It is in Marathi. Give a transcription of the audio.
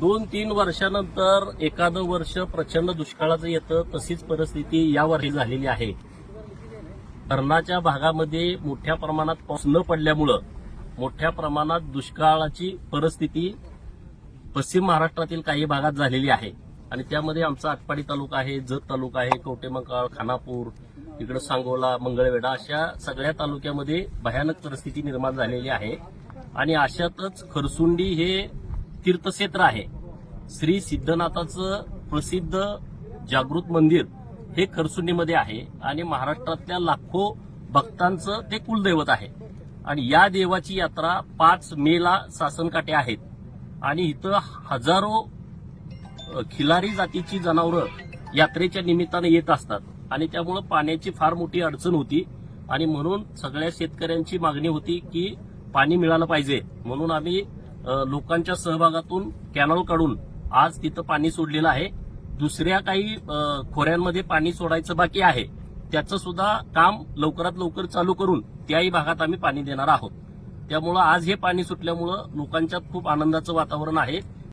दोन तीन वर्षानंतर एखादं वर्ष प्रचंड दुष्काळाचं येतं तशीच परिस्थिती यावर्षी झालेली आहे. धरणाच्या भागामध्ये मोठ्या प्रमाणात पाऊस न पडल्यामुळं मोठ्या प्रमाणात दुष्काळाची परिस्थिती पश्चिम महाराष्ट्रातील काही भागात झालेली आहे. आणि त्यामध्ये आमचा आटपाडी तालुका आहे जत तालुका आहे कवटेमंकाळ खानापूर इकडं सांगोला मंगळवेढा अशा सगळ्या तालुक्यामध्ये भयानक परिस्थिती निर्माण झालेली आहे. आणि अशातच खरसुंडी हे तीर्थक्षेत्र आहे. श्री सिद्धनाथाचं प्रसिद्ध जागृत मंदिर हे खरसुंडीमध्ये आहे आणि महाराष्ट्रातल्या लाखो भक्तांचं ते कुलदैवत आहे. आणि या देवाची यात्रा पाच मेला सासनकाठे आहेत. आणि इथं हजारो खिलारी जातीची जनावरं यात्रेच्या निमित्तानं येत असतात. आणि त्यामुळं पाण्याची फार मोठी अडचण होती. आणि म्हणून सगळ्या शेतकऱ्यांची मागणी होती की पाणी मिळालं पाहिजे. म्हणून आम्ही लोकांच्या सहभागातून कॅनॉल काढून आज तिथं पाणी सोडलेलं आहे. दुसऱ्या काही खोऱ्यांमध्ये पाणी सोडायचं बाकी आहे. त्याचं सुद्धा काम लवकरात लवकर चालू करून त्याही भागात आम्ही पाणी देणार आहोत. त्यामुळं आज हे पाणी सुटल्यामुळं लोकांच्यात खूप आनंदाचं वातावरण आहे.